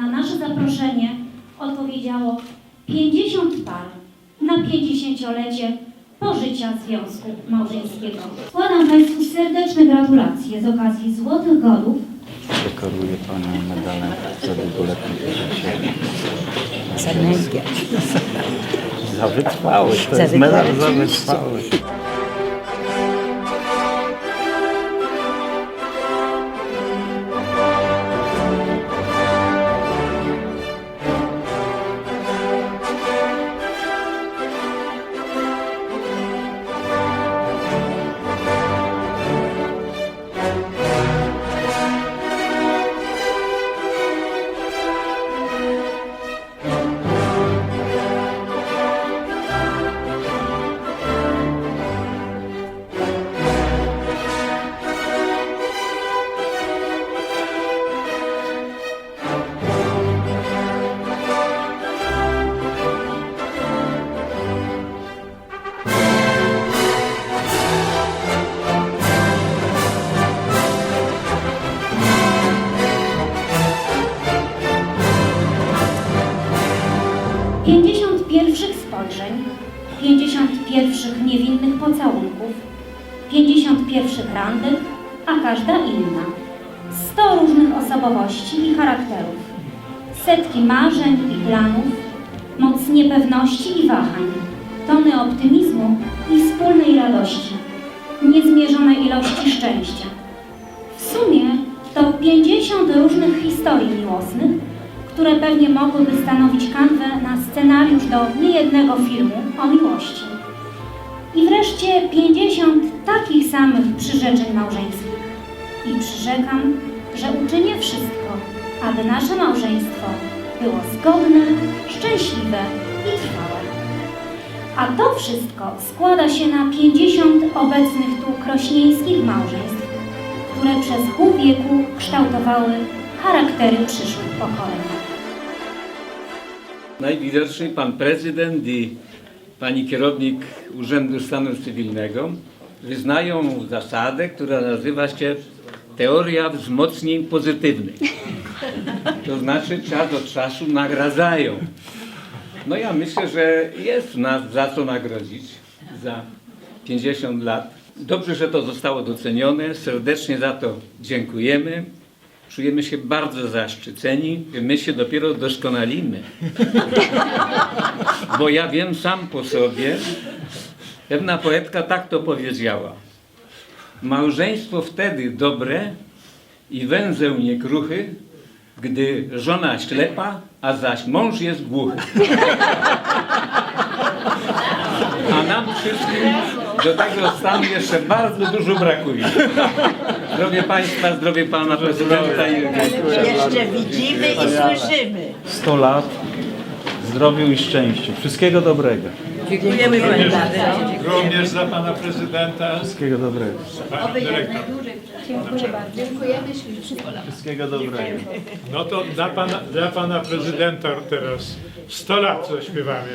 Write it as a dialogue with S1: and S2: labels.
S1: Na nasze zaproszenie odpowiedziało 50 par na 50-lecie pożycia związku małżeńskiego. Składam Państwu serdeczne gratulacje z okazji Złotych Godów
S2: Dekoruję Panią medalem za długoletnie życie.
S3: Za energię.
S2: Za wytrwałość, to
S3: Za
S2: jest medal za
S3: wytrwałość.
S1: Pięćdziesiąt pierwszych niewinnych pocałunków, pięćdziesiąt pierwszych randek, a każda inna. Sto różnych osobowości i charakterów, setki marzeń i planów, moc niepewności i wahań, tony optymizmu i wspólnej radości, niezmierzonej ilości szczęścia. W sumie to 50 różnych historii miłosnych, które pewnie mogłyby stanowić kanwę na do niejednego filmu o miłości. I wreszcie 50 takich samych przyrzeczeń małżeńskich. I przyrzekam, że uczynię wszystko, aby nasze małżeństwo było zgodne, szczęśliwe i trwałe. A to wszystko składa się na 50 obecnych tu krośnieńskich małżeństw, które przez pół wieku kształtowały charaktery przyszłych pokoleń.
S4: Najwidoczniej pan prezydent i pani kierownik Urzędu Stanu Cywilnego wyznają zasadę, która nazywa się teoria wzmocnień pozytywnych. To znaczy czas od czasu nagradzają. No ja myślę, że jest nas za co nagrodzić za 50 lat. Dobrze, że to zostało docenione. Serdecznie za to dziękujemy. Czujemy się bardzo zaszczyceni. My się dopiero doskonalimy. Bo ja wiem sam po sobie, pewna poetka tak to powiedziała. Małżeństwo wtedy dobre i węzeł niekruchy, gdy żona ślepa, a zaś mąż jest głuchy. A nam wszystkim do tego stanu jeszcze bardzo dużo brakuje. Zdrowie Państwa, zdrowie Pana Prezydenta i
S3: Jeszcze widzimy i słyszymy.
S2: 100 lat zdrowiu i szczęściu. Wszystkiego dobrego.
S3: Dziękujemy Panie Bardzo.
S5: Również za pana prezydenta,
S2: Wszystkiego dobrego.
S5: pani dyrektor.
S2: Wszystkiego dobrego.
S5: No to dla pana, dla pana prezydenta teraz 100 lat zaśpiewamy.